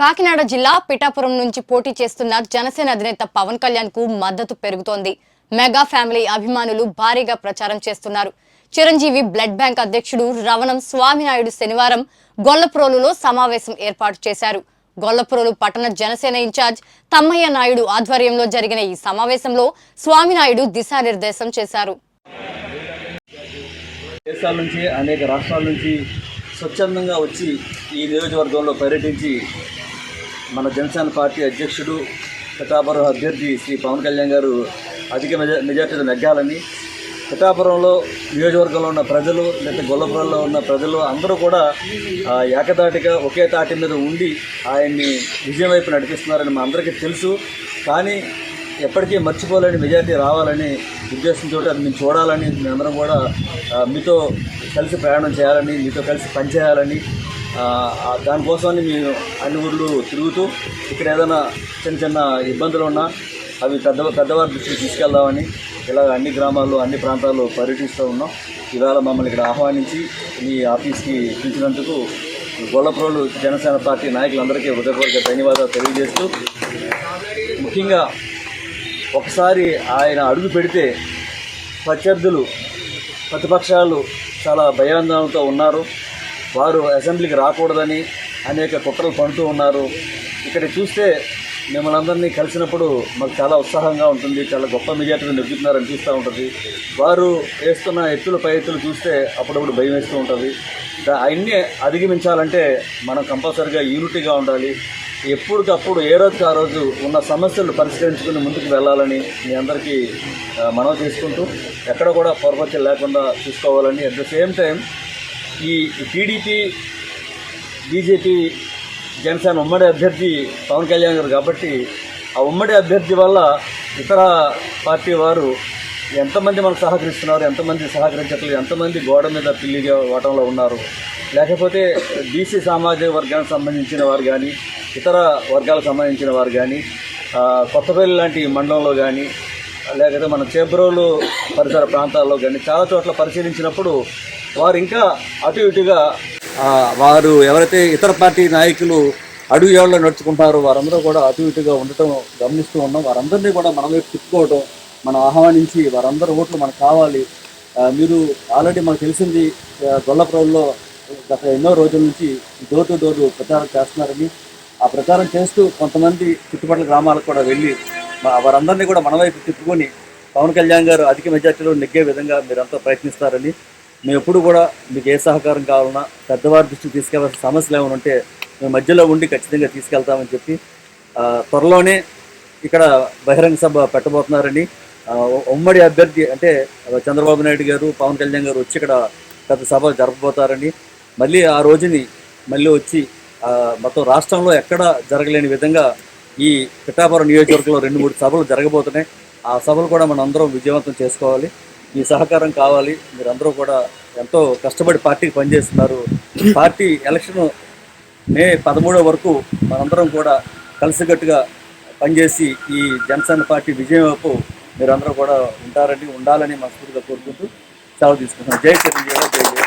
కాకినాడ జిల్లా పిఠాపురం నుంచి పోటీ చేస్తున్న జనసేన అధినేత పవన్ కళ్యాణ్కు మద్దతు పెరుగుతోంది. మెగా ఫ్యామిలీ అభిమానులు భారీగా ప్రచారం చేస్తున్నారు. చిరంజీవి బ్లడ్ బ్యాంక్ అధ్యక్షుడు రవణం స్వామినాయుడు శనివారం గొల్లప్రోలులో సమావేశం ఏర్పాటు చేశారు. గొల్లప్రోలు పట్టణ జనసేన ఇన్ఛార్జ్ తమ్మయ్య నాయుడు ఆధ్వర్యంలో జరిగిన ఈ సమావేశంలో స్వామినాయుడు దిశానిర్దేశం చేశారు. దేశాల నుంచి అనేక రాష్ట్రాల నుంచి స్వచ్ఛందంగా వచ్చి ఈ నియోజకవర్గంలో పర్యటించి మన జనసేన పార్టీ అధ్యక్షుడు పిఠాపురం అభ్యర్థి శ్రీ పవన్ కళ్యాణ్ గారు అధిక మెజా మెజార్టీతో నెగ్గాలని పిఠాపురంలో నియోజకవర్గంలో ఉన్న ప్రజలు లేదా గొల్లపురంలో ఉన్న ప్రజలు అందరూ కూడా ఏకతాటిగా ఒకే తాటి మీద ఉండి ఆయన్ని విజయం వైపు నడిపిస్తున్నారని మా అందరికీ తెలుసు. కానీ ఎప్పటికీ మర్చిపోలేని మెజార్టీ రావాలని ఉద్దేశంతో అది మేము చూడాలని మేమందరం కూడా మీతో కలిసి ప్రయాణం చేయాలని మీతో కలిసి పనిచేయాలని దానికోసమని మేము అన్ని ఊళ్ళు తిరుగుతూ ఇక్కడ ఏదైనా చిన్న చిన్న ఇబ్బందులు ఉన్నా అవి పెద్ద పెద్దవారి దృష్టికి తీసుకెళ్దామని ఇలా అన్ని గ్రామాల్లో అన్ని ప్రాంతాల్లో పర్యటిస్తూ ఉన్నాం. ఇవాళ మమ్మల్ని ఇక్కడ ఆహ్వానించి మీ ఆఫీస్కి పిలిచినందుకు గొల్లప్రోలు జనసేన పార్టీ నాయకులందరికీ హృదయపూర్వక ధన్యవాదాలు తెలియజేస్తూ ముఖ్యంగా ఒకసారి ఆయన అడుగు పెడితే ప్రత్యర్థులు ప్రతిపక్షాలు చాలా భయాందోళనతో ఉన్నారు. వారు అసెంబ్లీకి రాకూడదని అనేక కుట్రలు పండుతూ ఉన్నారు. ఇక్కడ చూస్తే మిమ్మల్ని అందరినీ కలిసినప్పుడు మాకు చాలా ఉత్సాహంగా ఉంటుంది చాలా గొప్ప మెజార్టీలు నెగ్గుతున్నారు అనిపిస్తూ ఉంటుంది. వారు వేస్తున్న ఎత్తుల పై ఎత్తులు చూస్తే అప్పుడప్పుడు భయం వేస్తూ ఉంటుంది. అన్నీ అవన్నీ అధిగమించాలంటే మనం కంపల్సరిగా యూనిటీగా ఉండాలి. ఎప్పటికప్పుడు ఏ రోజుకి ఆ రోజు ఉన్న సమస్యలు పరిష్కరించుకుని ముందుకు వెళ్ళాలని మీ అందరికీ మనం మనవి చేసుకుంటూ ఎక్కడ కూడా పొరపచ్చలు లేకుండా చూసుకోవాలని అట్ ద సేమ్ టైం ఈ టీడీపీ బీజేపీ జనసేన ఉమ్మడి అభ్యర్థి పవన్ కళ్యాణ్ గారు కాబట్టి ఆ ఉమ్మడి అభ్యర్థి వల్ల ఇతర పార్టీ వారు ఎంతమంది మనకు సహకరిస్తున్నారు ఎంతమంది సహకరించట్లేదు ఎంతమంది గోడ మీద పిల్లిగా వాటంలో ఉన్నారు. లేకపోతే బీసీ సామాజిక వర్గానికి సంబంధించిన వారు కానీ ఇతర వర్గాలకు సంబంధించిన వారు కానీ కొత్తపల్లి లాంటి మండలంలో కానీ లేకపోతే మన చేబ్రోలు పరిసర ప్రాంతాల్లో కానీ చాలా చోట్ల పరిశీలించినప్పుడు వారు ఇంకా అటు ఇటుగా వారు ఎవరైతే ఇతర పార్టీ నాయకులు అడుగు ఏళ్ళలో నడుచుకుంటారో వారందరూ కూడా అటు ఇటుగా ఉండటం గమనిస్తూ ఉన్నాం. వారందరినీ కూడా మన వైపు తిప్పుకోవడం మనం ఆహ్వానించి వారందరూ ఓట్లు మనకు కావాలి. మీరు ఆల్రెడీ మనకు తెలిసింది ఆ, గత ఎన్నో రోజుల నుంచి డోర్ టు డోర్ ప్రచారం చేస్తున్నారని. ఆ ప్రచారం చేస్తూ కొంతమంది చుట్టుపక్కల గ్రామాలకు కూడా వెళ్ళి వారందరినీ కూడా మన వైపు తిప్పుకొని పవన్ కళ్యాణ్ గారు అధిక మెజార్టీలో నెగ్గే విధంగా మీరంతా ప్రయత్నిస్తారని మేము ఎప్పుడు కూడా మీకు ఏ సహకారం కావాలన్నా పెద్దవారి దృష్టికి తీసుకెళ్ళాల్సిన సమస్యలు ఏమైనా ఉంటే మేము మధ్యలో ఉండి ఖచ్చితంగా తీసుకెళ్తామని చెప్పి త్వరలోనే ఇక్కడ బహిరంగ సభ పెట్టబోతున్నారని ఉమ్మడి అభ్యర్థి అంటే చంద్రబాబు నాయుడు గారు పవన్ కళ్యాణ్ గారు వచ్చి ఇక్కడ పెద్ద సభ జరపబోతారని మళ్ళీ ఆ రోజుని మళ్ళీ వచ్చి మొత్తం రాష్ట్రంలో ఎక్కడ జరగలేని విధంగా ఈ పిఠాపురం నియోజకవర్గంలో రెండు మూడు సభలు జరగబోతున్నాయి. ఆ సభలు కూడా మనం అందరం విజయవంతం చేసుకోవాలి. మీ సహకారం కావాలి. మీరందరూ కూడా ఎంతో కష్టపడి పార్టీకి పనిచేస్తున్నారు. పార్టీ ఎలక్షన్ మే పదమూడో వరకు మనందరం కూడా కలిసికట్టుగా పనిచేసి ఈ జనసేన పార్టీ విజయం వైపు మీరందరూ కూడా ఉంటారని ఉండాలని మనస్ఫూర్తిగా కోరుకుంటూ సెలవు తీసుకుంటున్నాం. జై చిరంజీవి జై జై